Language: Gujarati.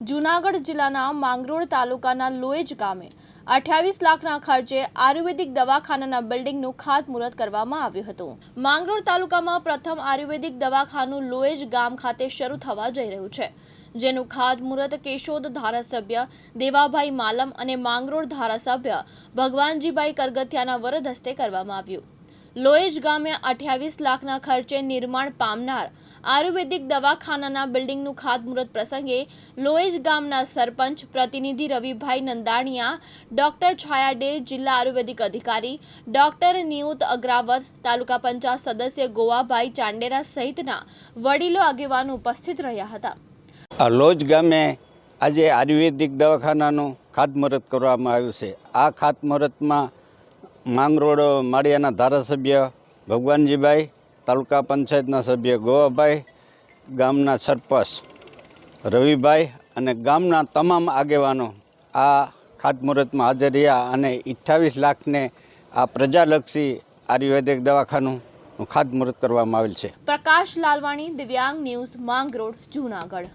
જૂનાગઢ જિલ્લાના માંગરોળ તાલુકાના લોએજ ગામે અઠ્યાવીસ લાખના ખર્ચે આયુર્વેદિક દવાખાનાના બિલ્ડિંગનું ખાતમુહૂર્ત કરવામાં આવ્યું હતું. માંગરોળ તાલુકામાં પ્રથમ આયુર્વેદિક દવાખાનું લોએજ ગામ ખાતે શરૂ થવા જઈ રહ્યું છે, જેનું ખાતમુહૂર્ત કેશોદ ધારાસભ્ય દેવાભાઈ માલમ અને માંગરોળ ધારાસભ્ય ભગવાનજીભાઈ કરગથિયાના વરદ હસ્તે કરવામાં આવ્યું. લોએજ ગામે અઠ્યાવીસ લાખના ખર્ચે નિર્માણ પામનાર આયુર્વેદિક દવાખાનાના બિલ્ડિંગનું ખાતમુહૂર્ત પ્રસંગે લોએજ ગામના સરપંચ પ્રતિનિધિ રવિભાઈ નંદાણીયા, ડોક્ટર છાયા ડેર જિલ્લા આયુર્વેદિક અધિકારી ડોક્ટર નિયુત અગ્રાવત, તાલુકા પંચાયત સદસ્ય ગોવાભાઈ ચાંડેરા સહિતના વડીલો આગેવાનો ઉપસ્થિત રહ્યા હતા. લોજ ગામે આજે આયુર્વેદિક દવાખાનાનું ખાતમુહૂર્ત કરવામાં આવ્યું છે. આ ખાતમુહૂર્તમાં માંગરોળ માળિયાના ધારાસભ્ય ભગવાનજીભાઈ તાલુકા પંચાયતના સભ્ય ગોવાભાઈ, ગામના સરપંચ રવિભાઈ અને ગામના તમામ આગેવાનો આ ખાતમુહૂર્તમાં હાજર રહ્યા અને અઠ્ઠાવીસ લાખને આ પ્રજાલક્ષી આયુર્વેદિક દવાખાનું ખાતમુહૂર્ત કરવામાં આવેલ છે. પ્રકાશ લાલવાણી, દિવ્યાંગ ન્યૂઝ, માંગરોળ, જૂનાગઢ.